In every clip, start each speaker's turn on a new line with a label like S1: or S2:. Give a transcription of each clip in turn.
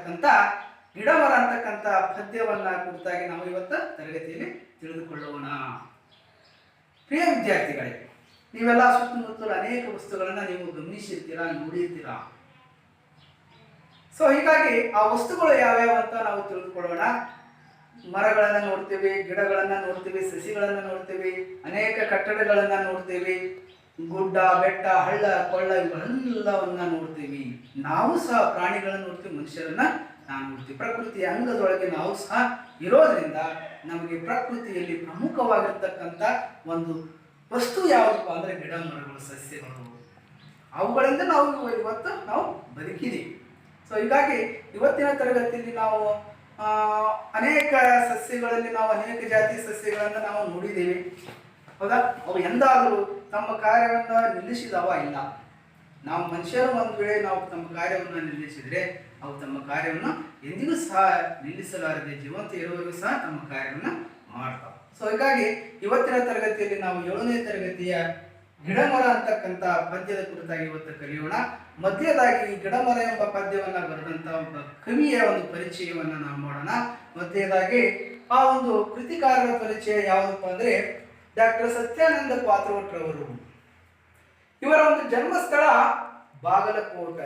S1: ಪದ್ಯವಾಗಿರ್ತಕ್ಕಂಥ ಗಿಡಮರ ಅಂತಕ್ಕಂಥ ಪದ್ಯವನ್ನ ಕುರಿತಾಗಿ ನಾವು ಇವತ್ತು ತರಗತಿಯಲ್ಲಿ ತಿಳಿದುಕೊಳ್ಳೋಣ. ಪ್ರಿಯ ವಿದ್ಯಾರ್ಥಿಗಳೇ, ನೀವೆಲ್ಲ ಸುತ್ತಮುತ್ತಲು ಅನೇಕ ವಸ್ತುಗಳನ್ನ ನೀವು ಗಮನಿಸಿರ್ತೀರಾ, ನೋಡಿರ್ತೀರಾ? ಸೊ ಹೀಗಾಗಿ ಆ ವಸ್ತುಗಳು ಯಾವ್ಯಾವ ಅಂತ ನಾವು ತಿಳಿದುಕೊಳ್ಳೋಣ. ಮರಗಳನ್ನು ನೋಡ್ತೀವಿ, ಗಿಡಗಳನ್ನು ನೋಡ್ತೀವಿ, ಸಸಿಗಳನ್ನು ನೋಡ್ತೀವಿ, ಅನೇಕ ಕಟ್ಟಡಗಳನ್ನು ನೋಡ್ತೀವಿ. ಗುಡ್ಡ, ಬೆಟ್ಟ, ಹಳ್ಳ, ಕೊಳ್ಳ ಇವೆಲ್ಲವನ್ನ ನೋಡ್ತೀವಿ. ನಾವು ಸಹ ಪ್ರಾಣಿಗಳನ್ನ ನೋಡ್ತೀವಿ, ಮನುಷ್ಯರನ್ನ ನಾವು ನೋಡ್ತೀವಿ. ಪ್ರಕೃತಿಯ ಅಂಗದೊಳಗೆ ನಾವು ಸಹ ಇರೋದ್ರಿಂದ ನಮಗೆ ಪ್ರಕೃತಿಯಲ್ಲಿ ಪ್ರಮುಖವಾಗಿರ್ತಕ್ಕಂಥ ಒಂದು ವಸ್ತು ಯಾವುದಪ್ಪ ಅಂದ್ರೆ ಗಿಡ ಮರಗಳು, ಸಸ್ಯಗಳು. ಅವುಗಳಿಂದ ನಾವು ಇವತ್ತು ನಾವು ಬದುಕಿದ್ದೀವಿ ಸೊ ಹೀಗಾಗಿ ಇವತ್ತಿನ ತರಗತಿಯಲ್ಲಿ ನಾವು ಅನೇಕ ಸಸ್ಯಗಳಲ್ಲಿ ನಾವು ಅನೇಕ ಜಾತಿ ಸಸ್ಯಗಳನ್ನು ನಾವು ನೋಡಿದ್ದೀವಿ. ಹೌದಾ? ಅವು ಎಂದಾದರೂ ತಮ್ಮ ಕಾರ್ಯವನ್ನು ನಿಲ್ಲಿಸಿದವ ಇಲ್ಲ. ನಾವು ಮನುಷ್ಯರು ಒಂದು ವೇಳೆ ನಾವು ತಮ್ಮ ಕಾರ್ಯವನ್ನು ನಿಲ್ಲಿಸಿದರೆ ಅವು ತಮ್ಮ ಕಾರ್ಯವನ್ನು ಎಂದಿಗೂ ಸಹ ನಿಲ್ಲಿಸಲಾರದೆ ಜೀವಂತ ಇರುವವರೆಗೂ ಸಹ ತಮ್ಮ ಕಾರ್ಯವನ್ನು ಮಾಡ್ತಾವೆ. ಸೊ ಹೀಗಾಗಿ ಇವತ್ತಿನ ತರಗತಿಯಲ್ಲಿ ನಾವು ಏಳನೇ ತರಗತಿಯ ಗಿಡಮರ ಅಂತಕ್ಕಂಥ ಪದ್ಯದ ಕುರಿತಾಗಿ ಇವತ್ತು ಕಲಿಯೋಣ. ಮಧ್ಯದಾಗಿ ಈ ಗಿಡಮರ ಎಂಬ ಪದ್ಯವನ್ನ ಬರೆದಂತ ಒಬ್ಬ ಕವಿಯ ಒಂದು ಪರಿಚಯವನ್ನ ನಾವು ಮಾಡೋಣ. ಮಧ್ಯದಾಗಿ ಆ ಒಂದು ಕೃತಿಕಾರರ ಪರಿಚಯ ಯಾವುದಪ್ಪ ಅಂದ್ರೆ ಡಾಕ್ಟರ್ ಸತ್ಯಾನಂದ ಪಾತ್ರೋಟ್ರವರು ಇವರ ಒಂದು ಜನ್ಮಸ್ಥಳ ಬಾಗಲಕೋಟ.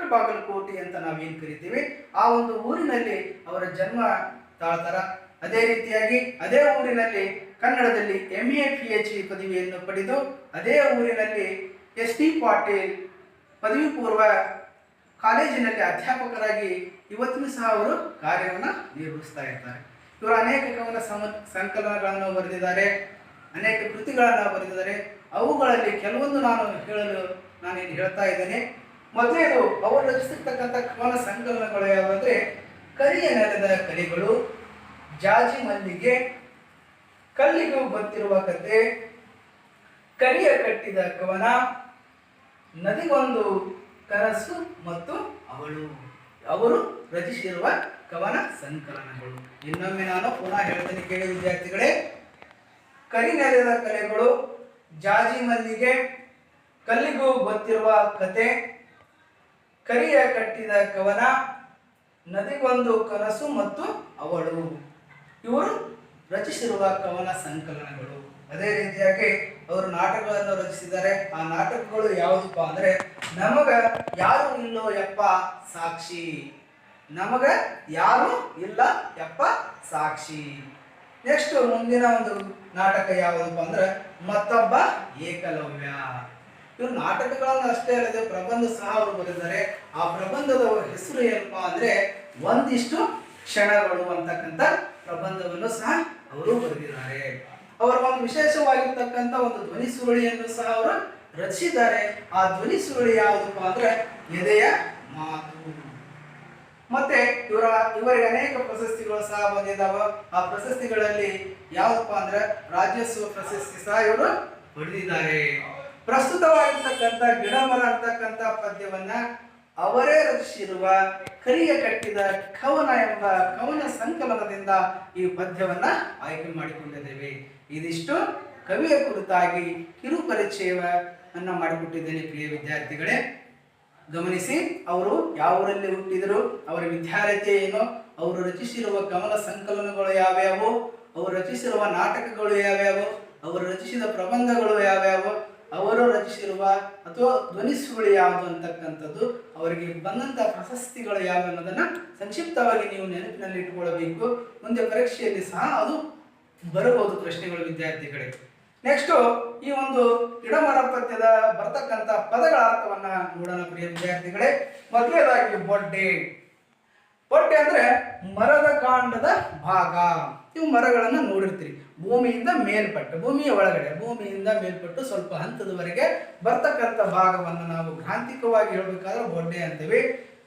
S1: ಬಾಗಲಕೋಟೆ ಅಂತ ನಾವೇನು ಕರಿತೀವಿ? ಆ ಒಂದು ಊರಿನಲ್ಲಿ ಅವರ ಜನ್ಮ ತಾಳ್ತಾರ ಅದೇ ರೀತಿಯಾಗಿ ಅದೇ ಊರಿನಲ್ಲಿ ಕನ್ನಡದಲ್ಲಿ M A P H D ಪದವಿಯನ್ನು ಪಡೆದು ಅದೇ ಊರಿನಲ್ಲಿ ಎಸ್ ಟಿ ಪಾಟೀಲ್ ಪದವಿ ಪೂರ್ವ ಕಾಲೇಜಿನಲ್ಲಿ ಅಧ್ಯಾಪಕರಾಗಿ ಇವತ್ತಿನೂ ಸಹ ಅವರು ಕಾರ್ಯವನ್ನು ನಿರ್ವಹಿಸ್ತಾ ಇರ್ತಾರೆ. ಇವರು ಅನೇಕ ಕವನ ಸಂಕಲನಗಳನ್ನು ಬರೆದಿದ್ದಾರೆ. ಅನೇಕ ಕೃತಿಗಳನ್ನು ಬರೆದಿದ್ದಾರೆ. ಅವುಗಳಲ್ಲಿ ಕೆಲವೊಂದು ನಾನು ಹೇಳಲು ನಾನೇನು ಹೇಳ್ತಾ ಇದ್ದೇನೆ. ಮೊದಲೇದು ಅವರು ರಚಿಸಿರ್ತಕ್ಕಂಥ ಕವನ ಸಂಕಲನಗಳು ಯಾವುದಂದ್ರೆ, ಕರಿಯ ನೆಲದ ಕಲಿಗಳು, ಜಾಜಿ ಮಲ್ಲಿಗೆ, ಕಲ್ಲಿಗೆ ಗೊತ್ತಿರುವ ಕತೆ, ಕರಿಯ ಕಟ್ಟಿದ ಕವನ, ನದಿಗೊಂದು ಕನಸು ಮತ್ತು ಅವಳು. ಅವರು ರಚಿಸಿರುವ ಕವನ ಸಂಕಲನಗಳು. ಇನ್ನೊಮ್ಮೆ ನಾನು ಪುನಃ ಹೇಳ್ತೇನೆ ಕೇಳಿ ವಿದ್ಯಾರ್ಥಿಗಳೇ. ಕರಿನೆಲದ ಕಲೆಗಳು ಜಾಜಿ ಮಲ್ಲಿಗೆ ಕಲ್ಲಿಗೂ ಗೊತ್ತಿರುವ ಕತೆ. ಕರಿಯ ಕಟ್ಟಿದ ಕವನ, ನದಿಗೊಂದು ಕನಸು ಮತ್ತು ಅವಳು. ಇವರು ರಚಿಸಿರುವ ಕವನ ಸಂಕಲನಗಳು. ಅದೇ ರೀತಿಯಾಗಿ ಅವರು ನಾಟಕಗಳನ್ನು ರಚಿಸಿದ್ದಾರೆ. ಆ ನಾಟಕಗಳು ಯಾವುದಪ್ಪ ಅಂದ್ರೆ, ನಮಗ ಯಾರು ಇಲ್ಲೋ ಯಪ್ಪ ಸಾಕ್ಷಿ. ನಮಗ ಯಾರು ಇಲ್ಲ ಯಪ್ಪ ಸಾಕ್ಷಿ. ನೆಕ್ಸ್ಟ್ ಮುಂದಿನ ಒಂದು ನಾಟಕ ಯಾವುದಪ್ಪ ಅಂದ್ರೆ ಮತ್ತೊಬ್ಬ ಏಕಲವ್ಯ. ಇವರು ನಾಟಕಗಳನ್ನು ಅಷ್ಟೇ ಅಲ್ಲದೆ ಪ್ರಬಂಧ ಸಹ ಅವರು ಬರೆದಿದ್ದಾರೆ. ಆ ಪ್ರಬಂಧದ ಹೆಸರು ಏನಪ್ಪಾ ಅಂದ್ರೆ ಒಂದಿಷ್ಟು ಕ್ಷಣಗಳು ಅಂತಕ್ಕಂಥ ಪ್ರಬಂಧವನ್ನು ಸಹ ಅವರು ಬರೆದಿದ್ದಾರೆ. ಅವರ ಒಂದು ವಿಶೇಷವಾಗಿರ್ತಕ್ಕಂಥ ಒಂದು ಧ್ವನಿ ಸುರುಳಿಯನ್ನು ಸಹ ಅವರು ರಚಿಸಿದ್ದಾರೆ. ಆ ಧ್ವನಿ ಸುರುಳಿ ಯಾವುದಪ್ಪ ಅಂದ್ರೆ ಎದೆಯ ಮಾತು. ಮತ್ತೆ ಇವರ ಇವರಿಗೆ ಅನೇಕ ಪ್ರಶಸ್ತಿಗಳು ಸಹ ಬಂದಿದ್ದಾವ. ಆ ಪ್ರಶಸ್ತಿಗಳಲ್ಲಿ ಯಾವಪ್ಪ ಅಂದ್ರೆ ರಾಜ್ಯೋತ್ಸವ ಪ್ರಶಸ್ತಿ ಸಹ ಇವರು ಪಡೆದಿದ್ದಾರೆ. ಪ್ರಸ್ತುತವಾಗಿರ್ತಕ್ಕಂಥ ಗಿಡಮರ ಅಂತಕ್ಕಂಥ ಪದ್ಯವನ್ನ ಅವರೇ ರಚಿಸಿರುವ ಕರಿಯ ಕಟ್ಟಿದ ಕವನ ಎಂಬ ಕವನ ಸಂಕಲನದಿಂದ ಈ ಪದ್ಯವನ್ನ ಆಯ್ಕೆ ಮಾಡಿಕೊಂಡಿದ್ದೇವೆ. ಇದಿಷ್ಟು ಕವಿಯ ಕುರಿತಾಗಿ ಕಿರು ಪರಿಚಯವನ್ನ ಮಾಡಿಕೊಟ್ಟಿದ್ದೇನೆ ಪ್ರಿಯ ವಿದ್ಯಾರ್ಥಿಗಳೇ. ಗಮನಿಸಿ, ಅವರು ಯಾವ ಊರಲ್ಲಿ ಹುಟ್ಟಿದರು, ಅವರ ವಿದ್ಯಾರ್ಥಿ ಏನು, ಅವರು ರಚಿಸಿರುವ ಕಮಲ ಸಂಕಲನಗಳು ಯಾವ್ಯಾವು, ಅವರು ರಚಿಸಿರುವ ನಾಟಕಗಳು ಯಾವ್ಯಾವು, ಅವರು ರಚಿಸಿದ ಪ್ರಬಂಧಗಳು ಯಾವ್ಯಾವು, ಅವರು ರಚಿಸಿರುವ ಅಥವಾ ಧ್ವನಿಸುಗಳು ಯಾವುದು ಅಂತಕ್ಕಂಥದ್ದು, ಅವರಿಗೆ ಬಂದಂಥ ಪ್ರಶಸ್ತಿಗಳು ಯಾವ್ಯಾವ ಅನ್ನೋದನ್ನ ಸಂಕ್ಷಿಪ್ತವಾಗಿ ನೀವು ನೆನಪಿನಲ್ಲಿ ಇಟ್ಕೊಳ್ಬೇಕು ಮುಂದೆ ಪರೀಕ್ಷೆಯಲ್ಲಿ ಸಹ ಅದು ಬರಬಹುದು ಪ್ರಶ್ನೆಗಳು ವಿದ್ಯಾರ್ಥಿಗಳಿಗೆ. ನೆಕ್ಸ್ಟ್ ಈ ಒಂದು ಗಿಡಮರ ಪದ್ಯದ ಬರ್ತಕ್ಕಂಥ ಪದಗಳ ಅರ್ಥವನ್ನ ನೋಡೋಣ ಪ್ರಿಯ ವಿದ್ಯಾರ್ಥಿಗಳೇ. ಮೊದಲನೇದಾಗಿ ಬೊಡ್ಡೆ. ಬೊಡ್ಡೆ ಅಂದ್ರೆ ಮರದ ಕಾಂಡದ ಭಾಗ. ನೀವು ಮರಗಳನ್ನು ನೋಡಿರ್ತೀರಿ. ಭೂಮಿಯಿಂದ ಮೇಲ್ಪಟ್ಟು, ಭೂಮಿಯ ಒಳಗಡೆ, ಭೂಮಿಯಿಂದ ಮೇಲ್ಪಟ್ಟು ಸ್ವಲ್ಪ ಹಂತದವರೆಗೆ ಬರ್ತಕ್ಕಂಥ ಭಾಗವನ್ನು ನಾವು ಗ್ರಾಂಥಿಕವಾಗಿ ಹೇಳ್ಬೇಕಾದ್ರೆ ಬೊಡ್ಡೆ ಅಂತೀವಿ.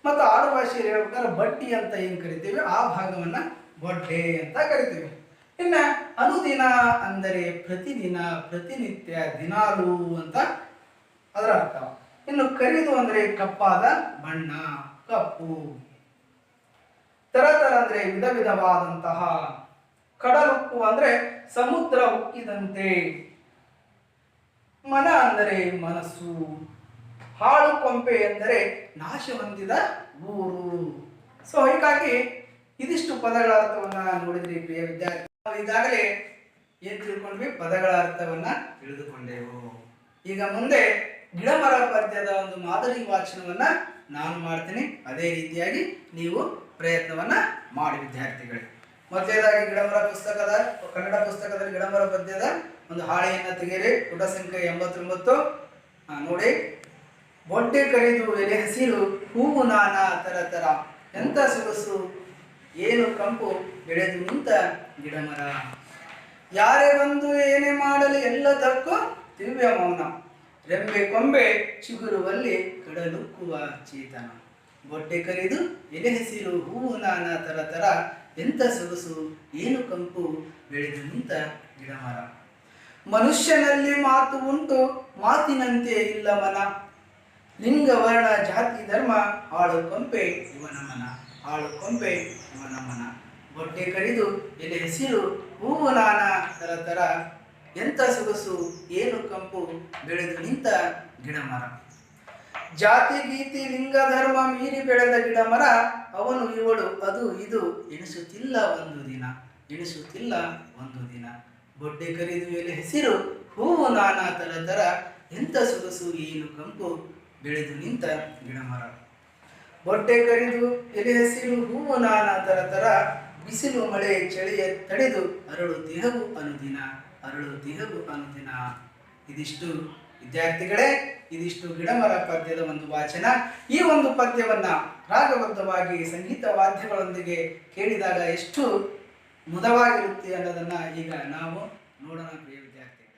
S1: ಮತ್ತು ಆಡು ಭಾಷೆಯಲ್ಲಿ ಹೇಳ್ಬೇಕಾದ್ರೆ ಬಡ್ಡಿ ಅಂತ ಏನು ಕರಿತೀವಿ? ಆ ಭಾಗವನ್ನು ಬೊಡ್ಡೆ ಅಂತ ಕರಿತೀವಿ. ಇನ್ನ ಅನುದಿನ ಅಂದರೆ ಪ್ರತಿದಿನ, ಪ್ರತಿನಿತ್ಯ, ದಿನಾಲು ಅಂತ ಅದರ ಅರ್ಥ. ಇನ್ನು ಕರಿದು ಅಂದರೆ ಕಪ್ಪಾದ ಬಣ್ಣ, ಕಪ್ಪು. ತರ ತರ ಅಂದ್ರೆ ವಿಧ ವಿಧವಾದಂತಹ ಕಡಲುಕ್ಕು ಅಂದ್ರೆ ಸಮುದ್ರ ಉಕ್ಕಿದಂತೆ ಮನ ಅಂದರೆ ಮನಸ್ಸು. ಹಾಳು ಕೊಂಪೆ ಎಂದರೆ ನಾಶ ಹೊಂದಿದ ಊರು. ಸೊ ಹೀಗಾಗಿ ಇದಿಷ್ಟು ಪದಗಳ ಅರ್ಥವನ್ನ ನೋಡಿದ್ರಿ ಪ್ರಿಯ ವಿದ್ಯಾರ್ಥಿ. ಈಗಾಗಲೇ ಏನ್ ತಿಳ್ಕೊಂಡ್ವಿ? ಪದಗಳ ಅರ್ಥವನ್ನ ತಿಳಿದುಕೊಂಡೆವು. ಈಗ ಮುಂದೆ ಗಿಡ ಮರ ಪದ್ಯದ ಒಂದು ಮಾದರಿ ವಾಚನವನ್ನ ನಾನು ಮಾಡ್ತೀನಿ. ಅದೇ ರೀತಿಯಾಗಿ ನೀವು ಪ್ರಯತ್ನವನ್ನ ಮಾಡಿ, ವಿದ್ಯಾರ್ಥಿಗಳೇ. ಮೊದಲೇದಾಗಿ ಗಿಡಮರ ಪುಸ್ತಕದ, ಕನ್ನಡ ಪುಸ್ತಕದಲ್ಲಿ ಗಿಡಮರ ಪದ್ಯದ ಒಂದು ಹಾಳೆಯನ್ನು ತೆಗೆಯಿರಿ. ಪುಟ ಸಂಖ್ಯೆ ಎಂಬತ್ತೊಂಬತ್ತು. ನೋಡಿ. ಬೊಟ್ಟೆ ಕರಿದು ಎಲೆ ಹಸಿರು, ಹೂವು ನಾನಾ, ತರ ತರ. ಎಂತ ಸೊಗಸು ಏನು ಕಂಪು ಬೆಳೆದು ನಿಂತ ಗಿಡಮರ. ಯಾರೇ ಬಂದು ಏನೇ ಮಾಡಲಿ ಎಲ್ಲದಕ್ಕೂ ದಿವ್ಯ ಮೌನ. ರೆಂಬೆ ಕೊಂಬೆ ಚಿಗುರುವಲ್ಲಿ ಕಡಲುಕ್ಕುವ ಚೇತನ. ಬೊಟ್ಟೆ ಕರಿದು ಎಲೆ ಹಸಿರು ಹೂವು ನಾನಾ ತರ ತರ ಎಂತ ಸೊಗಸು ಏನು ಕಂಪು ಬೆಳೆದು ನಿಂತ ಗಿಡಮರ. ಮನುಷ್ಯನಲ್ಲಿ ಮಾತು ಉಂಟು, ಮಾತಿನಂತೆ ಇಲ್ಲ ಮನ. ಲಿಂಗ ವರ್ಣ ಜಾತಿ ಧರ್ಮ ಆಳು ಕಂಪೆ ಇವನ ಮನ. ಆಳು ಕೊಂಬೆ ಅವನ ಮನ ಬೊಟ್ಟೆ ಕಡಿದು ಎಲೆ ಹಸಿರು ಹೂವು ನಾನ ತರ ತರ ಎಂತ ಸೊಗಸು, ಏನು ಕಂಪು ಬೆಳೆದು ನಿಂತ ಗಿಡ ಮರ. ಜಾತಿ, ಗೀತಿ, ಲಿಂಗ, ಧರ್ಮ ಮೀರಿ ಬೆಳೆದ ಗಿಡ ಮರ, ಅವನು ಇವಳು, ಅದು ಇದು ಎಣಿಸುತ್ತಿಲ್ಲ ಒಂದು ದಿನ, ಎಣಿಸುತ್ತಿಲ್ಲ ಒಂದು ದಿನ. ಬೊಡ್ಡೆ ಕರಿದು ಎಲೆ ಹಸಿರು ಹೂವು ನಾನಾ ತರ ತರ ಎಂತ ಸೊಗಸು, ಏನು ಕಂಪು ಬೆಳೆದು ನಿಂತ ಗಿಡಮರ ಬೊಟ್ಟೆ ಕರಿದು ಎಲೆ ಹಸಿರು ಹೂವು ನಾನಾ ತರ ತರ ಬಿಸಿಲು ಮಳೆ ಚಳಿಯ ತಡೆದು ಅರಳು ದೇಹವು ಅನುದಿನ, ಅರಳು ದೇಹವು ಅನುದಿನ. ಇದಿಷ್ಟು ವಿದ್ಯಾರ್ಥಿಗಳೇ, ಇದಿಷ್ಟು ಗಿಡಮರ ಪದ್ಯದ ಒಂದು ವಾಚನ. ಈ ಒಂದು ಪದ್ಯವನ್ನ ರಾಗಬದ್ಧವಾಗಿ ಸಂಗೀತ ವಾದ್ಯಗಳೊಂದಿಗೆ ಕೇಳಿದಾಗ ಎಷ್ಟು ಮುದವಾಗಿರುತ್ತೆ ಅನ್ನೋದನ್ನ ಈಗ ನಾವು ನೋಡೋಣ, ಪ್ರಿಯ ವಿದ್ಯಾರ್ಥಿಗಳೇ.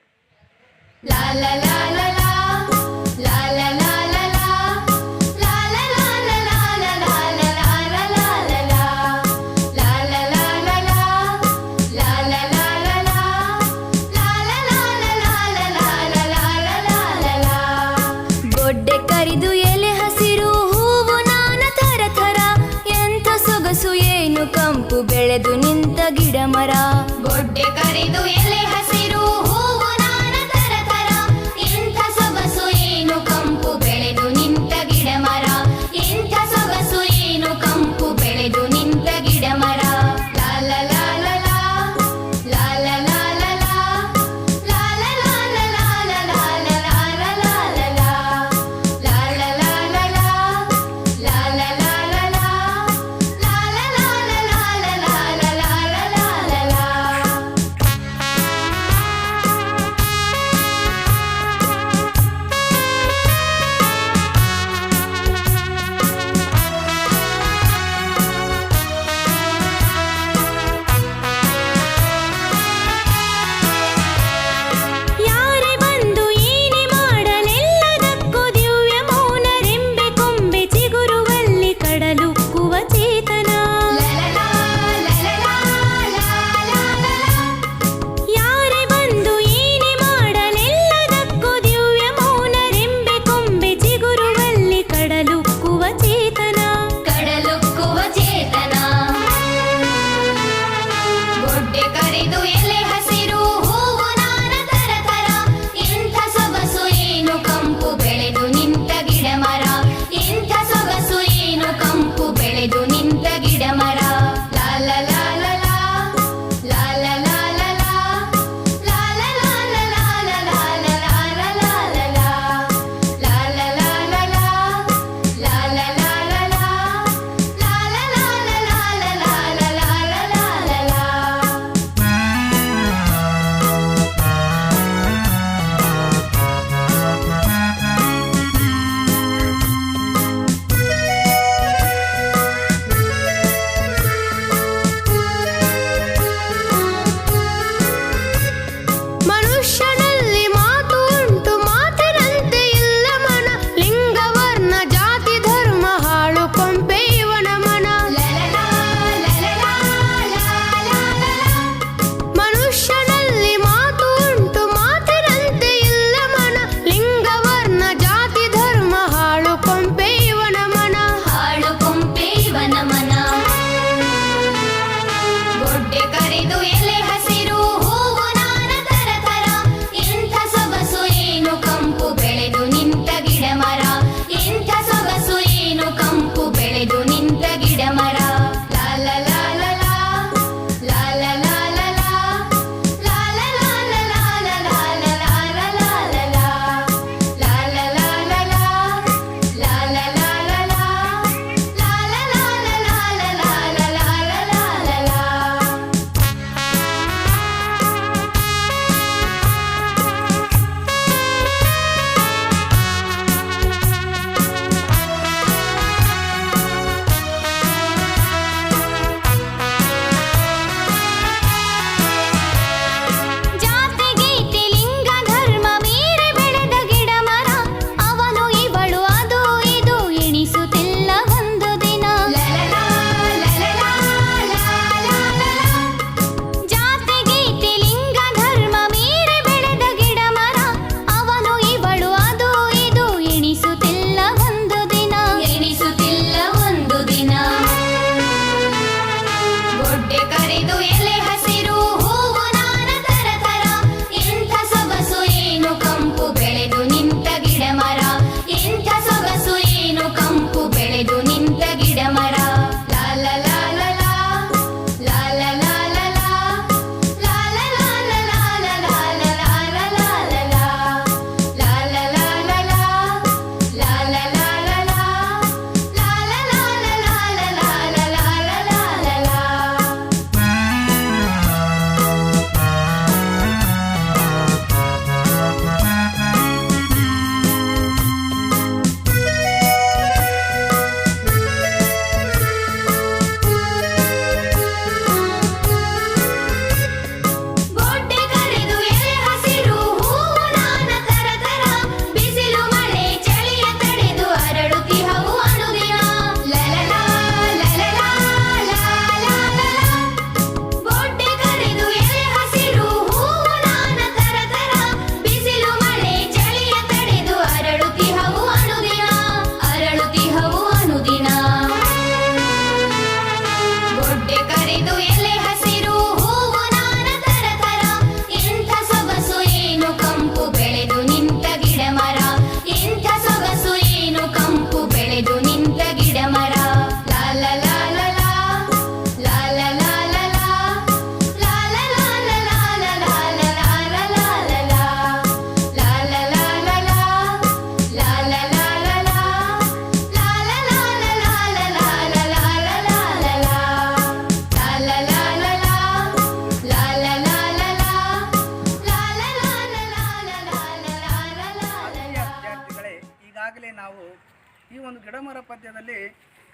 S1: ಈ ಒಂದು ಗಿಡಮರ ಪದ್ಯದಲ್ಲಿ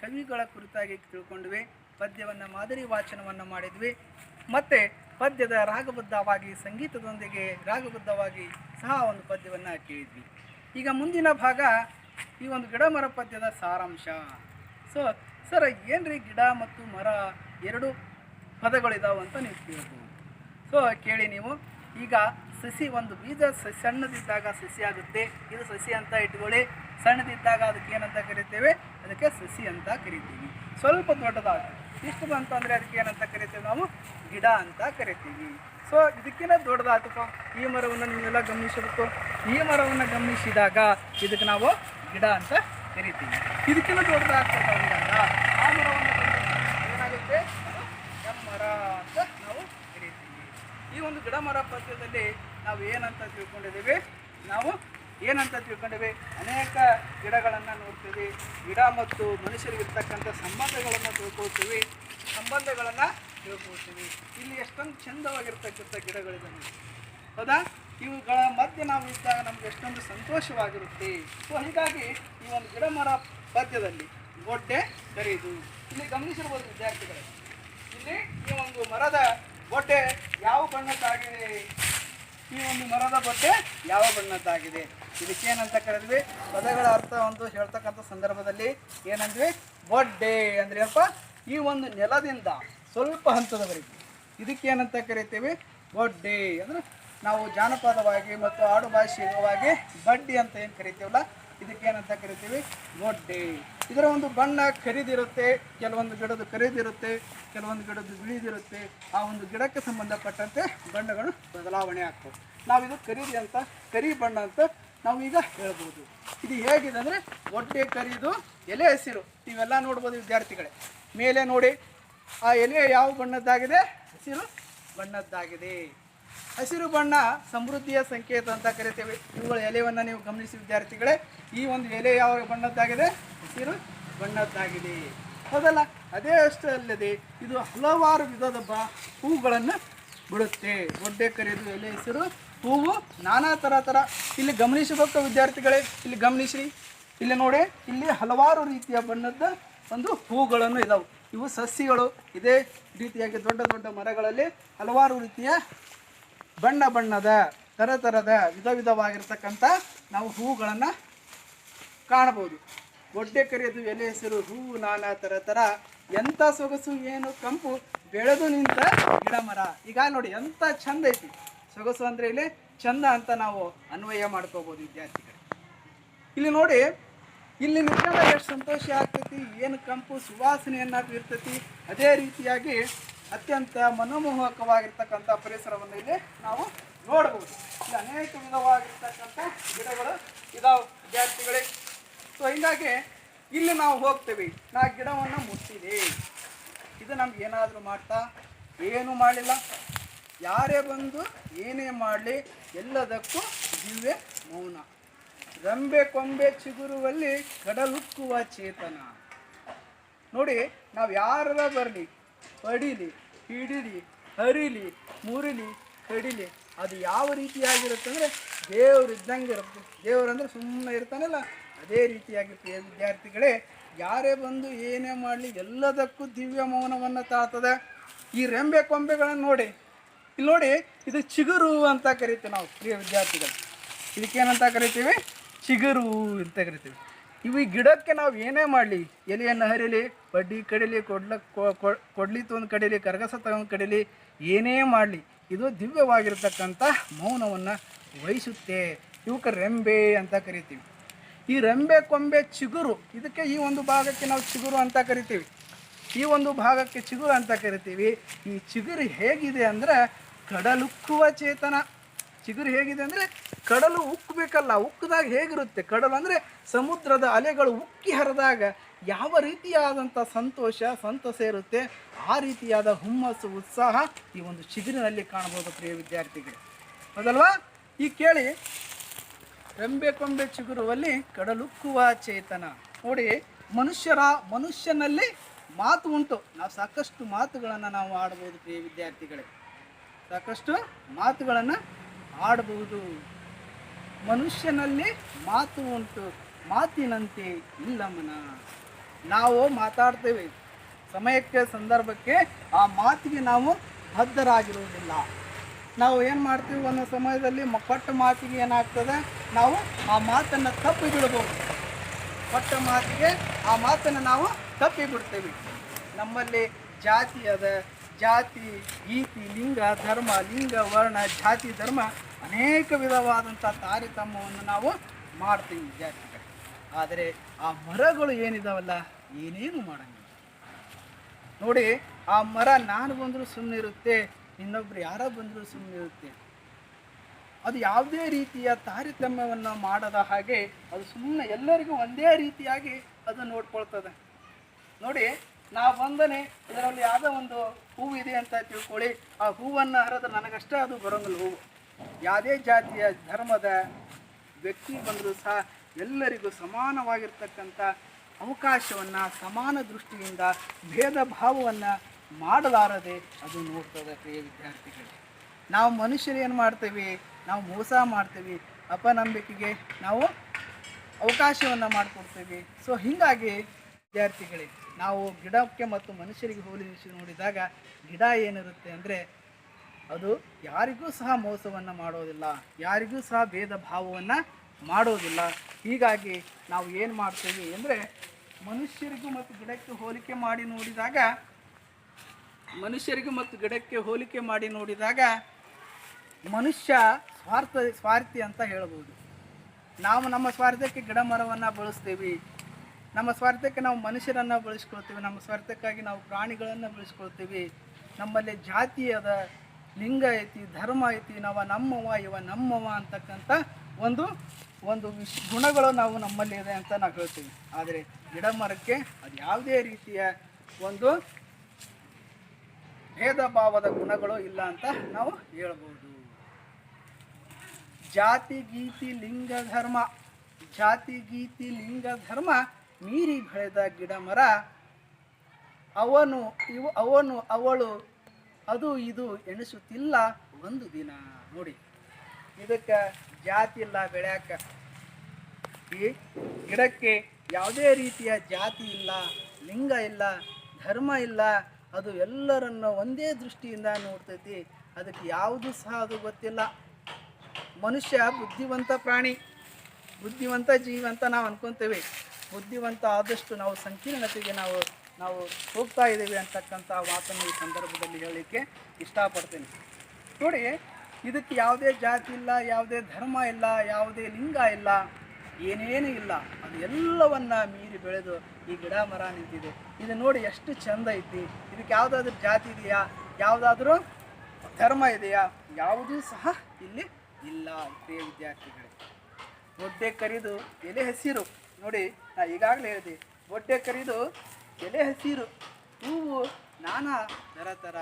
S1: ಕವಿಗಳ ಕುರಿತಾಗಿ ತಿಳ್ಕೊಂಡ್ವಿ. ಪದ್ಯವನ್ನು ಮಾದರಿ ವಾಚನವನ್ನು ಮಾಡಿದ್ವಿ. ಮತ್ತು ಪದ್ಯದ ರಾಗಬದ್ಧವಾಗಿ, ಸಂಗೀತದೊಂದಿಗೆ ರಾಗಬದ್ಧವಾಗಿ ಸಹ ಒಂದು ಪದ್ಯವನ್ನು ಕೇಳಿದ್ವಿ. ಈಗ ಮುಂದಿನ ಭಾಗ ಈ ಒಂದು ಗಿಡಮರ ಪದ್ಯದ ಸಾರಾಂಶ. ಸೊ ಸರ್ ಏನ್ರಿ ಗಿಡ ಮತ್ತು ಮರ ಎರಡು ಪದಗಳಿದಾವೆ ಅಂತ ನೀವು ಕೇಳ್ಬೋದು. ಸೊ ಕೇಳಿ ನೀವು. ಈಗ ಸಸಿ, ಒಂದು ಬೀಜ ಸಣ್ಣದಿದ್ದಾಗ ಸಸಿ ಆಗುತ್ತೆ. ಇದು ಸಸಿ ಅಂತ ಇಟ್ಕೊಳ್ಳಿ. ಸಣ್ಣದಿದ್ದಾಗ ಅದಕ್ಕೆ ಏನಂತ ಕರಿತೇವೆ? ಅದಕ್ಕೆ ಸಸಿ ಅಂತ ಕರಿತೀವಿ. ಸ್ವಲ್ಪ ದೊಡ್ಡದಾಗ. ಇಷ್ಟು ಅಂದರೆ ಅದಕ್ಕೆ ಏನಂತ ಕರಿತೇವೆ ನಾವು? ಗಿಡ ಅಂತ ಕರಿತೀವಿ. ಸೊ ಇದಕ್ಕಿಂತ ದೊಡ್ಡದಾಯ್ತಪ್ಪ ಈ ಮರವನ್ನು ನೀವೆಲ್ಲ ಗಮನಿಸಬೇಕು. ಈ ಮರವನ್ನು ಗಮನಿಸಿದಾಗ ಇದಕ್ಕೆ ನಾವು ಗಿಡ ಅಂತ ಕರಿತೀವಿ. ಇದಕ್ಕಿಂತ ದೊಡ್ಡದಾಗ್ತದೆ ಆ ಮರವನ್ನು ಏನಾಗುತ್ತೆ? ಎಮ್ಮರ ಅಂತ ನಾವು ಕರಿತೀವಿ. ಈ ಒಂದು ಗಿಡ ಮರ ಪದ್ಯದಲ್ಲಿ ನಾವು ಏನಂತ ತಿಳ್ಕೊಂಡಿದ್ದೇವೆ? ನಾವು ಏನಂತ ತಿಳ್ಕೊಂಡಿವಿ? ಅನೇಕ ಗಿಡಗಳನ್ನು ನೋಡ್ತೀವಿ. ಗಿಡ ಮತ್ತು ಮನುಷ್ಯರಿಗಿರ್ತಕ್ಕಂಥ ಸಂಬಂಧಗಳನ್ನು ತಿಳ್ಕೊಳ್ತೀವಿ. ಸಂಬಂಧಗಳನ್ನು ತಿಳ್ಕೊಳ್ತೀವಿ. ಇಲ್ಲಿ ಎಷ್ಟೊಂದು ಚಂದವಾಗಿರ್ತಕ್ಕಂಥ ಗಿಡಗಳಿದ್ದಾವೆ ಹೌದಾ? ಇವುಗಳ ಮಧ್ಯೆ ನಾವು ಇದ್ದಾಗ ನಮ್ಗೆ ಎಷ್ಟೊಂದು ಸಂತೋಷವಾಗಿರುತ್ತೆ. ಸೊ ಹೀಗಾಗಿ ಈ ಒಂದು ಗಿಡ ಮರ ಪದ್ಯದಲ್ಲಿ ಗೊಡ್ಡೆ ಕರೆಯುದು ಇಲ್ಲಿ ಗಮನಿಸಿರ್ಬೋದು ವಿದ್ಯಾರ್ಥಿಗಳೇ. ಇಲ್ಲಿ ಈ ಒಂದು ಮರದ ಗೊಡ್ಡೆ ಯಾವ ಬಣ್ಣದ್ದಾಗಿದೆ? ಈ ಒಂದು ಮರದ ಬಟ್ಟೆ ಯಾವ ಬಣ್ಣದ್ದಾಗಿದೆ? ಇದಕ್ಕೇನಂತ ಕರೆದ್ವಿ? ಪದಗಳ ಅರ್ಥ ಒಂದು ಹೇಳ್ತಕ್ಕಂಥ ಸಂದರ್ಭದಲ್ಲಿ ಏನಂದ್ವಿ? ಬೊಡ್ಡೆ ಅಂದ್ರೆ ಏನಪ್ಪ ಈ ಒಂದು ನೆಲದಿಂದ ಸ್ವಲ್ಪ ಹಂತದವರೆಗೆ ಇದಕ್ಕೇನಂತ ಕರಿತೀವಿ? ಬಡ್ಡೆ ಅಂದ್ರೆ ನಾವು ಜಾನಪದವಾಗಿ ಮತ್ತು ಆಡುಭಾಷೆಯವಾಗಿ ಬಡ್ಡಿ ಅಂತ ಏನು ಕರಿತೀವಲ್ಲ ಇದಕ್ಕೇನಂತ ಕರಿತೀವಿ? ಗೊಡ್ಡೆ ಇದರ ಒಂದು ಬಣ್ಣ ಕರಿದಿರುತ್ತೆ, ಕೆಲವೊಂದು ಗಿಡದ ಕರಿದಿರುತ್ತೆ, ಕೆಲವೊಂದು ಗಿಡದ್ದು ಬಿಳಿದಿರುತ್ತೆ. ಆ ಒಂದು ಗಿಡಕ್ಕೆ ಸಂಬಂಧಪಟ್ಟಂತೆ ಬಣ್ಣಗಳು ಬದಲಾವಣೆ ಆಗ್ತವೆ. ನಾವಿದು ಕರೀದಿ ಅಂತ, ಕರಿ ಬಣ್ಣ ಅಂತ ನಾವು ಈಗ ಹೇಳ್ಬೋದು. ಇದು ಹೇಗಿದೆ ಅಂದರೆ ಒಡ್ಡೆ ಕರಿದು ಎಲೆ ಹಸಿರು. ನೀವೆಲ್ಲ ನೋಡ್ಬೋದು ವಿದ್ಯಾರ್ಥಿಗಳೇ. ಮೇಲೆ ನೋಡಿ, ಆ ಎಲೆ ಯಾವ ಬಣ್ಣದ್ದಾಗಿದೆ? ಹಸಿರು ಬಣ್ಣದ್ದಾಗಿದೆ. ಹಸಿರು ಬಣ್ಣ ಸಮೃದ್ಧಿಯ ಸಂಕೇತ ಅಂತ ಕರಿತೇವೆ. ಇವುಗಳ ಎಲೆಯನ್ನು ನೀವು ಗಮನಿಸಿ ವಿದ್ಯಾರ್ಥಿಗಳೇ, ಈ ಒಂದು ಎಲೆ ಯಾವ ಬಣ್ಣದ್ದಾಗಿದೆ? ಹಸಿರು ಬಣ್ಣದ್ದಾಗಿದೆ. ಹೌದಲ್ಲ? ಅದೇ ಅಷ್ಟೇ ಅಲ್ಲದೆ ಇದು ಹಲವಾರು ವಿಧದ ಬ, ಹೂಗಳನ್ನು ಬಿಡುತ್ತೆ. ದೊಡ್ಡ ಕರೆಯದು ಎಲೆ ಹೆಸರು, ಹೂವು ನಾನಾ ಥರ ಥರ ಇಲ್ಲಿ ಗಮನಿಸಬೇಕು ವಿದ್ಯಾರ್ಥಿಗಳೇ, ಇಲ್ಲಿ ಗಮನಿಸಿ ಇಲ್ಲಿ ನೋಡಿ, ಇಲ್ಲಿ ಹಲವಾರು ರೀತಿಯ ಬಣ್ಣದ ಒಂದು ಹೂಗಳನ್ನು ಇದಾವೆ. ಇವು ಸಸ್ಯಗಳು ಇದೇ ರೀತಿಯಾಗಿ ದೊಡ್ಡ ದೊಡ್ಡ ಮರಗಳಲ್ಲಿ ಹಲವಾರು ರೀತಿಯ ಬಣ್ಣ ಬಣ್ಣದ, ಥರ ಥರದ, ವಿಧ ವಿಧವಾಗಿರ್ತಕ್ಕಂಥ ನಾವು ಹೂಗಳನ್ನು ಕಾಣಬಹುದು. ಗೊಡ್ಡೆ ಕರೆಯದು ಎಲೆ ಹೆಸರು ಹೂವು ನಾನಾ ಥರ ಥರ. ಎಂಥ ಸೊಗಸು, ಏನು ಕಂಪು, ಬೆಳೆದು ನಿಂತ ಗಿಡ ಮರ ಈಗ ನೋಡಿ, ಎಂಥ ಚಂದ ಐತಿ. ಸೊಗಸು ಅಂದರೆ ಇಲ್ಲಿ ಚಂದ ಅಂತ ನಾವು ಅನ್ವಯ ಮಾಡ್ಕೋಬೋದು ವಿದ್ಯಾರ್ಥಿಗಳು. ಇಲ್ಲಿ ನೋಡಿ, ಇಲ್ಲಿ ನಿಜವಾಗ ಎಷ್ಟು ಸಂತೋಷ ಆಗ್ತೈತಿ. ಏನು ಕಂಪು, ಸುವಾಸನೆಯನ್ನ ಬೀರ್ತೈತಿ. ಅದೇ ರೀತಿಯಾಗಿ ಅತ್ಯಂತ ಮನಮೋಹಕವಾಗಿರ್ತಕ್ಕಂಥ ಪರಿಸರವನ್ನು ಇಲ್ಲಿ ನಾವು ನೋಡಬಹುದು. ಇಲ್ಲಿ ಅನೇಕ ವಿಧವಾಗಿರ್ತಕ್ಕಂಥ ಗಿಡಗಳು ಇದಾವೆ ವಿದ್ಯಾರ್ಥಿಗಳೇ. ಸೊ ಹೀಗಾಗಿ ಇಲ್ಲಿ ನಾವು ಹೋಗ್ತೇವೆ. ನಾ ಗಿಡವನ್ನು ಮುಟ್ಟಿದೆ. ಇದು ನಮ್ಗೆ ಏನಾದರೂ ಮಾಡ್ತಾ? ಏನು ಮಾಡಲಿಲ್ಲ. ಯಾರೇ ಬಂದು ಏನೇ ಮಾಡಲಿ, ಎಲ್ಲದಕ್ಕೂ ದಿವ್ಯ ಮೌನ. ರಂಬೆ ಕೊಂಬೆ ಚಿಗುರುವಲ್ಲಿ ಕಡಲುಕ್ಕುವ ಚೇತನ. ನೋಡಿ ನಾವು ಯಾರ ಬರಲಿ ಪಡೀಲಿ, ಹಿಡೀಲಿ, ಹರಿಲಿ, ಮುರಿಲಿ, ಕಡಿಲಿ. ಅದು ಯಾವ ರೀತಿಯಾಗಿರುತ್ತೆ ಅಂದರೆ ದೇವರು ಇದ್ದಂಗೆ ಇರುತ್ತೆ. ದೇವರು ಅಂದರೆ ಸುಮ್ಮನೆ ಇರ್ತಾನಲ್ಲ. ಅದೇ ರೀತಿಯಾಗಿ ಪ್ರಿಯ ವಿದ್ಯಾರ್ಥಿಗಳೇ, ಯಾರೇ ಬಂದು ಏನೇ ಮಾಡಲಿ ಎಲ್ಲದಕ್ಕೂ ದಿವ್ಯ ಮೌನವನ್ನು ತಾಳ್ತದೆ ಈ ರೆಂಬೆ ಕೊಂಬೆಗಳನ್ನು ನೋಡಿ. ಇಲ್ಲಿ ನೋಡಿ, ಇದು ಚಿಗುರು ಅಂತ ಕರಿತೀವಿ ನಾವು, ಪ್ರಿಯ ವಿದ್ಯಾರ್ಥಿಗಳು. ಇದಕ್ಕೇನಂತ ಕರಿತೀವಿ? ಚಿಗುರು ಅಂತ ಕರಿತೀವಿ. ಇವು ಈ ಗಿಡಕ್ಕೆ ನಾವು ಏನೇ ಮಾಡಲಿ, ಎಲೆಯನ್ನು ಹರಿಲಿ, ಬಡ್ಡಿ ಕಡಿಲಿ, ಕೊಡ್ಲ ಕೊಡ್ಲಿ ತೊಂದು ಕಡಿಲಿ, ಕರಗಸ ತಗೊಂಡು ಕಡಿಲಿ ಏನೇ ಮಾಡಲಿ, ಇದು ದಿವ್ಯವಾಗಿರ್ತಕ್ಕಂಥ ಮೌನವನ್ನು ವಹಿಸುತ್ತೆ. ಇವಕ್ಕೆ ರೆಂಬೆ ಅಂತ ಕರಿತೀವಿ. ಈ ರೆಂಬೆ ಕೊಂಬೆ ಚಿಗುರು, ಇದಕ್ಕೆ ಈ ಒಂದು ಭಾಗಕ್ಕೆ ನಾವು ಚಿಗುರು ಅಂತ ಕರಿತೀವಿ. ಈ ಒಂದು ಭಾಗಕ್ಕೆ ಚಿಗುರು ಅಂತ ಕರಿತೀವಿ. ಈ ಚಿಗುರು ಹೇಗಿದೆ ಅಂದರೆ ಕಡಲುಕ್ಕುವ ಚೇತನ. ಚಿಗುರು ಹೇಗಿದೆ ಅಂದರೆ ಕಡಲು ಉಕ್ಕಬೇಕಲ್ಲ, ಉಕ್ಕಿದಾಗ ಹೇಗಿರುತ್ತೆ? ಕಡಲು ಅಂದರೆ ಸಮುದ್ರದ ಅಲೆಗಳು ಉಕ್ಕಿ ಹರಿದಾಗ ಯಾವ ರೀತಿಯಾದಂಥ ಸಂತೋಷ, ಸಂತಸ ಇರುತ್ತೆ? ಆ ರೀತಿಯಾದ ಹುಮ್ಮಸ್ಸು, ಉತ್ಸಾಹ ಈ ಒಂದು ಚಿಗುರಿನಲ್ಲಿ ಕಾಣಬಹುದು ಪ್ರಿಯ ವಿದ್ಯಾರ್ಥಿಗಳು. ಅದಲ್ವಾ? ಈ ಕೇಳಿ ರೆಂಬೆ ಕೊಂಬೆ ಚಿಗುರುವಲ್ಲಿ ಕಡಲುಕ್ಕುವ ಚೇತನ. ನೋಡಿ, ಮನುಷ್ಯರ, ಮನುಷ್ಯನಲ್ಲಿ ಮಾತು ಉಂಟು. ನಾವು ಸಾಕಷ್ಟು ಮಾತುಗಳನ್ನು ನಾವು ಆಡ್ಬೋದು ಪ್ರಿಯ ವಿದ್ಯಾರ್ಥಿಗಳೇ. ಸಾಕಷ್ಟು ಮಾತುಗಳನ್ನು ಆಡಬಹುದು ಮನುಷ್ಯನಲ್ಲಿ ಮಾತು ಉಂಟು, ಮಾತಿನಂತೆ ಇಲ್ಲ ನಾವು ಮಾತಾಡ್ತೇವೆ. ಸಮಯಕ್ಕೆ, ಸಂದರ್ಭಕ್ಕೆ ಆ ಮಾತಿಗೆ ನಾವು ಬದ್ಧರಾಗಿರುವುದಿಲ್ಲ. ನಾವು ಏನು ಮಾಡ್ತೀವಿ? ಒಂದು ಸಮಯದಲ್ಲಿ ಕೊಟ್ಟ ಮಾತಿಗೆ ಏನಾಗ್ತದೆ? ನಾವು ಆ ಮಾತನ್ನು ತಪ್ಪಿ ಬಿಡಬಹುದು ಕೊಟ್ಟ ಮಾತಿಗೆ ಆ ಮಾತನ್ನು ನಾವು ತಪ್ಪಿ ಬಿಡ್ತೇವೆ ನಮ್ಮಲ್ಲಿ ಜಾತಿ ಅದ ಜಾತಿ, ಗೀತಿ, ಲಿಂಗ, ಧರ್ಮ, ಲಿಂಗ, ವರ್ಣ, ಜಾತಿ, ಧರ್ಮ ಅನೇಕ ವಿಧವಾದಂಥ ತಾರತಮ್ಯವನ್ನು ನಾವು ಮಾಡ್ತೀವಿ ಜಾತಿ ಆದರೆ ಆ ಮರಗಳು ಏನಿದಾವಲ್ಲ, ಏನೇನು ಮಾಡಂಗಿಲ್ಲ. ನೋಡಿ, ಆ ಮರ ನಾನು ಬಂದರೂ ಸುಮ್ಮನೆ ಇರುತ್ತೆ ಇನ್ನೊಬ್ರು ಯಾರೋ ಬಂದರೂ ಸುಮ್ಮನೆ ಇರುತ್ತೆ ಅದು ಯಾವುದೇ ರೀತಿಯ ತಾರತಮ್ಯವನ್ನು ಮಾಡದ ಹಾಗೆ ಅದು ಸುಮ್ಮನೆ ಎಲ್ಲರಿಗೂ ಒಂದೇ ರೀತಿಯಾಗಿ ಅದು ನೋಡ್ಕೊಳ್ತದೆ. ನೋಡಿ ನಾವು ಬಂದನೆ ಇದರಲ್ಲಿ ಯಾವುದೋ ಒಂದು ಹೂವು ಇದೆ ಅಂತ ತಿಳ್ಕೊಳ್ಳಿ. ಆ ಹೂವನ್ನು ಹರಿದ್ರೆ ನನಗಷ್ಟೇ ಅದು ಬರೋಂಗಿಲ್ಲ ಹೂವು. ಯಾವುದೇ ಜಾತಿಯ ಧರ್ಮದ ವ್ಯಕ್ತಿ ಬಂದರೂ ಸಹ ಎಲ್ಲರಿಗೂ ಸಮಾನವಾಗಿರ್ತಕ್ಕಂಥ ಅವಕಾಶವನ್ನು, ಸಮಾನ ದೃಷ್ಟಿಯಿಂದ ಭೇದ ಭಾವವನ್ನು ಮಾಡಲಾರದೆ ಅದು ನೋಡ್ತದೆ ಪ್ರಿಯ ವಿದ್ಯಾರ್ಥಿಗಳು. ನಾವು ಮನುಷ್ಯರು ಏನು ಮಾಡ್ತೀವಿ? ನಾವು ಮೋಸ ಮಾಡ್ತೀವಿ. ಅಪನಂಬಿಕೆಗೆ ನಾವು ಅವಕಾಶವನ್ನು ಮಾಡಿಕೊಡ್ತೀವಿ. ಸೊ ಹೀಗಾಗಿ ವಿದ್ಯಾರ್ಥಿಗಳೇ ನಾವು ಗಿಡಕ್ಕೆ ಮತ್ತು ಮನುಷ್ಯರಿಗೆ ಹೋಲಿಸಿ ನೋಡಿದಾಗ ಗಿಡ ಏನಿರುತ್ತೆ ಅಂದರೆ ಅದು ಯಾರಿಗೂ ಸಹ ಮೋಸವನ್ನು ಮಾಡೋದಿಲ್ಲ, ಯಾರಿಗೂ ಸಹ ಭೇದ ಭಾವವನ್ನು ಮಾಡೋದಿಲ್ಲ. ಹೀಗಾಗಿ ನಾವು ಏನು ಮಾಡ್ತೀವಿ ಅಂದರೆ ಮನುಷ್ಯರಿಗೂ ಮತ್ತು ಗಿಡಕ್ಕೆ ಹೋಲಿಕೆ ಮಾಡಿ ನೋಡಿದಾಗ, ಮನುಷ್ಯರಿಗೂ ಮತ್ತು ಗಿಡಕ್ಕೆ ಹೋಲಿಕೆ ಮಾಡಿ ನೋಡಿದಾಗ ಮನುಷ್ಯ ಸ್ವಾರ್ಥ ಸ್ವಾರ್ಥಿ ಅಂತ ಹೇಳ್ಬೋದು. ನಾವು ನಮ್ಮ ಸ್ವಾರ್ಥಕ್ಕೆ ಗಿಡ ಮರವನ್ನು ಬಳಸ್ತೀವಿ. ನಮ್ಮ ಸ್ವಾರ್ಥಕ್ಕೆ ನಾವು ಮನುಷ್ಯರನ್ನು ಬಳಸ್ಕೊಳ್ತೀವಿ, ನಮ್ಮ ಸ್ವಾರ್ಥಕ್ಕಾಗಿ ನಾವು ಪ್ರಾಣಿಗಳನ್ನು ಬಳಸ್ಕೊಳ್ತೀವಿ. ನಮ್ಮಲ್ಲಿ ಜಾತಿ ಅದ ಲಿಂಗ ಐತಿ, ಧರ್ಮ ಐತಿ, ನಾವು ನಮ್ಮವ, ಇವ ನಮ್ಮವ ಅಂತಕ್ಕಂಥ ಒಂದು ಒಂದು ವಿಶ್ ಗುಣಗಳು ನಾವು ನಮ್ಮಲ್ಲಿ ಇದೆ ಅಂತ ನಾವು ಹೇಳ್ತೀವಿ ಆದರೆ ಗಿಡ ಮರಕ್ಕೆ ಅದು ಯಾವುದೇ ರೀತಿಯ ಒಂದು ಭೇದ ಭಾವದ ಗುಣಗಳು ಇಲ್ಲ ಅಂತ ನಾವು ಹೇಳ್ಬೋದು. ಜಾತಿ, ಗೀತಿ, ಲಿಂಗ, ಧರ್ಮ. ಜಾತಿ, ಗೀತಿ, ಲಿಂಗ, ಧರ್ಮ ಮೀರಿ ಬೆಳೆದ ಗಿಡ ಮರ, ಅವನು ಇವ, ಅವನು ಅವಳು, ಅದು ಇದು ಎಣಿಸುತ್ತಿಲ್ಲ ಒಂದು ದಿನ. ನೋಡಿ, ಇದಕ್ಕೆ ಜಾತಿ ಇಲ್ಲ ಬೆಳ್ಯಾಕ. ಈ ಗಿಡಕ್ಕೆ ಯಾವುದೇ ರೀತಿಯ ಜಾತಿ ಇಲ್ಲ, ಲಿಂಗ ಇಲ್ಲ, ಧರ್ಮ ಇಲ್ಲ, ಅದು ಎಲ್ಲರನ್ನು ಒಂದೇ ದೃಷ್ಟಿಯಿಂದ ನೋಡ್ತೈತಿ. ಅದಕ್ಕೆ ಯಾವುದು ಸಹ ಅದು ಗೊತ್ತಿಲ್ಲ. ಮನುಷ್ಯ ಬುದ್ಧಿವಂತ ಪ್ರಾಣಿ, ಬುದ್ಧಿವಂತ ಜೀವಂತ ನಾವು ಅನ್ಕೊತೇವೆ. ಬುದ್ಧಿವಂತ ಆದಷ್ಟು ನಾವು ಸಂಕೀರ್ಣತೆಗೆ ನಾವು ನಾವು ಹೋಗ್ತಾ ಇದ್ದೀವಿ ಅಂತಕ್ಕಂಥ ಮಾತನ್ನು ಈ ಸಂದರ್ಭದಲ್ಲಿ ಹೇಳಲಿಕ್ಕೆ ಇಷ್ಟಪಡ್ತೀನಿ. ನೋಡಿ, ಇದಕ್ಕೆ ಯಾವುದೇ ಜಾತಿ ಇಲ್ಲ, ಯಾವುದೇ ಧರ್ಮ ಇಲ್ಲ, ಯಾವುದೇ ಲಿಂಗ ಇಲ್ಲ, ಏನೇನೂ ಇಲ್ಲ. ಅದು ಎಲ್ಲವನ್ನ ಮೀರಿ ಬೆಳೆದು ಈ ಗಿಡ ಮರ ನಿಂತಿದೆ. ಇದು ನೋಡಿ ಎಷ್ಟು ಚಂದ ಐತಿ. ಇದಕ್ಕೆ ಯಾವುದಾದ್ರೂ ಜಾತಿ ಇದೆಯಾ? ಯಾವುದಾದ್ರೂ ಧರ್ಮ ಇದೆಯಾ? ಯಾವುದೂ ಸಹ ಇಲ್ಲಿ ಇಲ್ಲ ಪ್ರಿಯ ವಿದ್ಯಾರ್ಥಿಗಳೇ. ಮುದ್ದೆ ಕರಿದು ಎಲೆ ಹಸಿರು. ನೋಡಿ, ನಾ ಈಗಾಗಲೇ ಹೇಳಿದೆ ಬೊಡ್ಡೆ ಕರಿದು ಎಲೆ ಹಸಿರು, ಹೂವು, ನಾನಾ ಥರ ಥರ.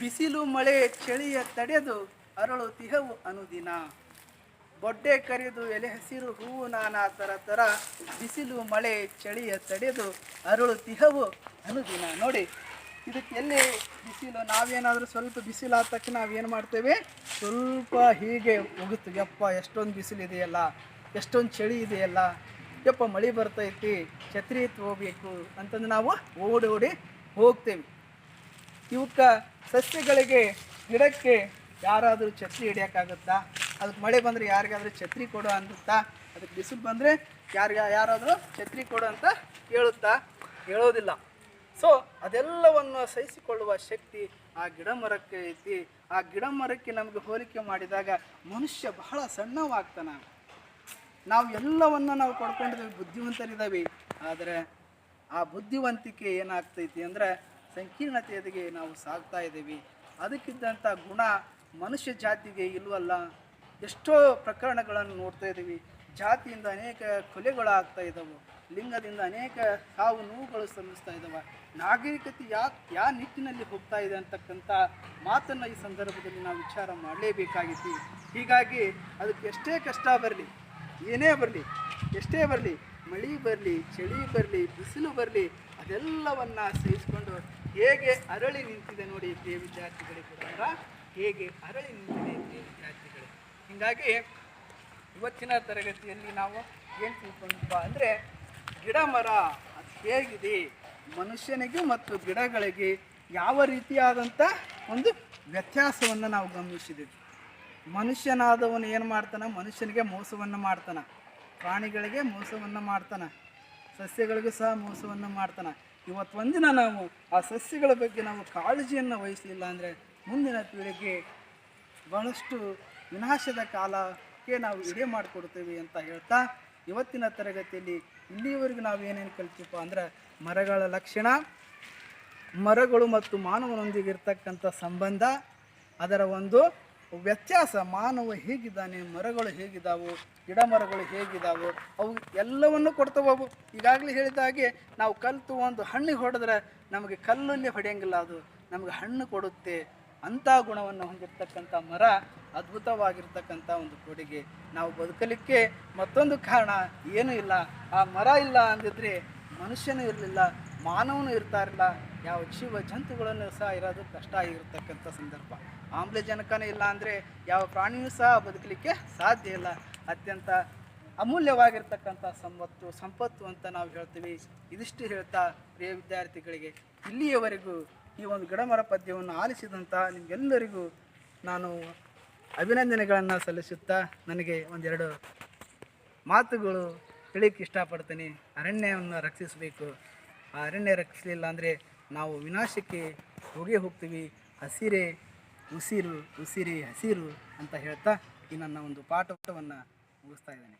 S1: ಬಿಸಿಲು ಮಳೆ ಚಳಿಯ ತಡೆದು ಅರಳು ತಿಹವು ಅನುದಿನ. ಬೊಡ್ಡೆ ಕರಿದು ಎಲೆ ಹಸಿರು, ಹೂವು ನಾನಾ ಥರ ಥರ ಬಿಸಿಲು ಮಳೆ ಚಳಿಯ ತಡೆದು ಅರಳು ತಿಹವು ಅನುದಿನ. ನೋಡಿ, ಇದಕ್ಕೆ ಎಲ್ಲಿ ಬಿಸಿಲು, ನಾವೇನಾದರೂ ಸ್ವಲ್ಪ ಬಿಸಿಲು ಆದ ತಕ್ಷಣ ನಾವೇನು ಮಾಡ್ತೇವೆ? ಸ್ವಲ್ಪ ಹೀಗೆ ಹೋಗುತ್ತೀವಿ ಅಪ್ಪ ಎಷ್ಟೊಂದು ಬಿಸಿಲು ಇದೆಯಲ್ಲ ಎಷ್ಟೊಂದು ಚಳಿ ಇದೆಯಲ್ಲ, ಯಪ್ಪ ಮಳೆ ಬರ್ತೈತಿ, ಛತ್ರಿ ಎತ್ತಿ ಹೋಗ್ಬೇಕು ಅಂತಂದು ನಾವು ಓಡಿ ಓಡಿ ಹೋಗ್ತೇವೆ. ಇವಕ್ಕೆ ಸಸ್ಯಗಳಿಗೆ ಗಿಡಕ್ಕೆ ಯಾರಾದರೂ ಛತ್ರಿ ಹಿಡಿಯೋಕ್ಕಾಗುತ್ತಾ? ಅದಕ್ಕೆ ಮಳೆ ಬಂದರೆ ಯಾರಿಗಾದರೂ ಛತ್ರಿ ಕೊಡು ಅನ್ನುತ್ತಾ ಅದಕ್ಕೆ ಬಿಸಿಲು ಬಂದರೆ ಯಾರಿಗ, ಯಾರಾದರೂ ಛತ್ರಿ ಕೊಡು ಅಂತ ಹೇಳುತ್ತಾ? ಹೇಳೋದಿಲ್ಲ. ಸೊ ಅದೆಲ್ಲವನ್ನು ಸಹಿಸಿಕೊಳ್ಳುವ ಶಕ್ತಿ ಆ ಗಿಡ ಮರಕ್ಕೆ ಐತಿ. ಆ ಗಿಡ ಮರಕ್ಕೆ ನಮಗೆ ಹೋಲಿಕೆ ಮಾಡಿದಾಗ ಮನುಷ್ಯ ಬಹಳ ಸಣ್ಣವಾಗ್ತಾನೆ. ನಾವು ಎಲ್ಲವನ್ನು ನಾವು ಪಡ್ಕೊಂಡಿದ್ದೀವಿ, ಬುದ್ಧಿವಂತರಿದ್ದಾವೆ. ಆದರೆ ಆ ಬುದ್ಧಿವಂತಿಕೆ ಏನಾಗ್ತೈತಿ ಅಂದರೆ ಸಂಕೀರ್ಣತೆಯದಿಗೆ ನಾವು ಸಾಗ್ತಾ ಇದ್ದೀವಿ. ಅದಕ್ಕಿದ್ದಂಥ ಗುಣ ಮನುಷ್ಯ ಜಾತಿಗೆ ಇಲ್ವಲ್ಲ, ಎಷ್ಟೋ ಪ್ರಕರಣಗಳನ್ನು ನೋಡ್ತಾ ಇದ್ದೀವಿ. ಜಾತಿಯಿಂದ ಅನೇಕ ಕೊಲೆಗಳಾಗ್ತಾ ಇದ್ದಾವೆ. ಲಿಂಗದಿಂದ ಅನೇಕ ಸಾವು ನೋವುಗಳು ಸಂಭವಿಸ್ತಾ ಇದ್ದಾವೆ. ನಾಗರಿಕತೆ ಯಾ ಯಾವ ನಿಟ್ಟಿನಲ್ಲಿ ಹೋಗ್ತಾ ಇದೆ ಅಂತಕ್ಕಂಥ ಮಾತನ್ನು ಈ ಸಂದರ್ಭದಲ್ಲಿ ನಾವು ವಿಚಾರ ಮಾಡಲೇಬೇಕಾಗಿತ್ತು. ಹೀಗಾಗಿ ಅದಕ್ಕೆ ಎಷ್ಟೇ ಕಷ್ಟ ಬರಲಿ ಏನೇ ಬರಲಿ, ಎಷ್ಟೇ ಬರಲಿ, ಮಳೆ ಬರಲಿ, ಚಳಿ ಬರಲಿ, ಬಿಸಿಲು ಬರಲಿ, ಅದೆಲ್ಲವನ್ನ ಸಹಿಸಿಕೊಂಡು ಹೇಗೆ ಅರಳಿ ನಿಂತಿದೆ ನೋಡಿ ಪ್ರಿಯ ವಿದ್ಯಾರ್ಥಿಗಳಿಗೆ ಕೂಡ. ಹೇಗೆ ಅರಳಿ ನಿಂತಿದೆ ಪ್ರಿಯ ವಿದ್ಯಾರ್ಥಿಗಳು ಹೀಗಾಗಿ ಇವತ್ತಿನ ತರಗತಿಯಲ್ಲಿ ನಾವು ಏನು ತಿಳ್ಕೊಂಡಪ್ಪ ಅಂದರೆ ಗಿಡ ಮರ ಅದು ಹೇಗಿದೆ, ಮನುಷ್ಯನಿಗೆ ಮತ್ತು ಗಿಡಗಳಿಗೆ ಯಾವ ರೀತಿಯಾದಂಥ ಒಂದು ವ್ಯತ್ಯಾಸವನ್ನು ನಾವು ಗಮನಿಸಿದ್ದೀವಿ ಮನುಷ್ಯನಾದವನು ಏನು ಮಾಡ್ತಾನೆ? ಮನುಷ್ಯನಿಗೆ ಮೋಸವನ್ನು ಮಾಡ್ತಾನೆ. ಪ್ರಾಣಿಗಳಿಗೆ ಮೋಸವನ್ನು ಮಾಡ್ತಾನೆ. ಸಸ್ಯಗಳಿಗೂ ಸಹ ಮೋಸವನ್ನು ಮಾಡ್ತಾನೆ. ಇವತ್ತು ಒಂದಿನ ನಾವು ಆ ಸಸ್ಯಗಳ ಬಗ್ಗೆ ನಾವು ಕಾಳಜಿಯನ್ನು ವಹಿಸಲಿಲ್ಲ ಅಂದರೆ ಮುಂದಿನ ಪೀಳಿಗೆ ಬಹಳಷ್ಟು ವಿನಾಶದ ಕಾಲಕ್ಕೆ ನಾವು ಇಡೇ ಮಾಡಿಕೊಡ್ತೇವೆ ಅಂತ ಹೇಳ್ತಾ ಇವತ್ತಿನ ತರಗತಿಯಲ್ಲಿ ಇಲ್ಲಿಯವರೆಗೂ ನಾವು ಏನೇನು ಕಲಿತೀವಪ್ಪ ಅಂದ್ರೆ ಮರಗಳ ಲಕ್ಷಣ, ಮರಗಳು ಮತ್ತು ಮಾನವನೊಂದಿಗೆ ಇರ್ತಕ್ಕಂಥ ಸಂಬಂಧ, ಅದರ ಒಂದು ವ್ಯತ್ಯಾಸ, ಮಾನವ ಹೇಗಿದ್ದಾನೆ, ಮರಗಳು ಹೇಗಿದ್ದಾವೆ ಗಿಡ ಮರಗಳು ಹೇಗಿದ್ದಾವೆ, ಅವು ಎಲ್ಲವನ್ನು ಕೊಡ್ತವವು ಈಗಾಗಲೇ ಹೇಳಿದ ಹಾಗೆ ನಾವು ಕಲಿತು ಒಂದು ಹಣ್ಣಿಗೆ ಹೊಡೆದ್ರೆ ನಮಗೆ ಕಲ್ಲಲ್ಲಿ ಹೊಡೆಯಂಗಿಲ್ಲ ಅದು. ನಮಗೆ ಹಣ್ಣು ಕೊಡುತ್ತೆ. ಅಂಥ ಗುಣವನ್ನು ಹೊಂದಿರತಕ್ಕಂಥ ಮರ ಅದ್ಭುತವಾಗಿರ್ತಕ್ಕಂಥ ಒಂದು ಕೊಡುಗೆ. ನಾವು ಬದುಕಲಿಕ್ಕೆ ಮತ್ತೊಂದು ಕಾರಣ ಏನೂ ಇಲ್ಲ. ಆ ಮರ ಇಲ್ಲ ಅಂದಿದ್ರೆ ಮನುಷ್ಯನೂ ಇರಲಿಲ್ಲ, ಮಾನವನು ಇರ್ತಾ ಇರಲಿಲ್ಲ. ಯಾವ ಜೀವ ಜಂತುಗಳನ್ನು ಸಹ ಇರೋದು ಕಷ್ಟ ಆಗಿರ್ತಕ್ಕಂಥ ಸಂದರ್ಭ. ಆಮ್ಲಜನಕನೇ ಇಲ್ಲ ಅಂದರೆ ಯಾವ ಪ್ರಾಣಿಯೂ ಸಹ ಬದುಕಲಿಕ್ಕೆ ಸಾಧ್ಯ ಇಲ್ಲ. ಅತ್ಯಂತ ಅಮೂಲ್ಯವಾಗಿರ್ತಕ್ಕಂಥ ಸಂಪತ್ತು ಸಂಪತ್ತು ಅಂತ ನಾವು ಹೇಳ್ತೀವಿ. ಇದಿಷ್ಟು ಹೇಳ್ತಾ ಪ್ರಿಯ ವಿದ್ಯಾರ್ಥಿಗಳಿಗೆ, ಇಲ್ಲಿಯವರೆಗೂ ಈ ಒಂದು ಗಿಡಮರ ಪದ್ಯವನ್ನು ಆಲಿಸಿದಂತಹ ನಿಮಗೆಲ್ಲರಿಗೂ ನಾನು ಅಭಿನಂದನೆಗಳನ್ನು ಸಲ್ಲಿಸುತ್ತಾ ನನಗೆ ಒಂದೆರಡು ಮಾತುಗಳು ಹೇಳಿಕ್ಕೆ ಇಷ್ಟಪಡ್ತೀನಿ. ಅರಣ್ಯವನ್ನು ರಕ್ಷಿಸಬೇಕು. ಆ ಅರಣ್ಯ ರಕ್ಷಿಸಲಿಲ್ಲ ಅಂದರೆ ನಾವು ವಿನಾಶಕ್ಕೆ ಹೋಗೇ ಹೋಗ್ತೀವಿ. ಹಸಿರೇ ಉಸಿರು ಉಸಿರೇ ಹಸಿರು ಅಂತ ಹೇಳ್ತಾ ಈ ನನ್ನ ಒಂದು ಪಾಠವನ್ನು ಮುಗಿಸ್ತಾ ಇದ್ದೇನೆ.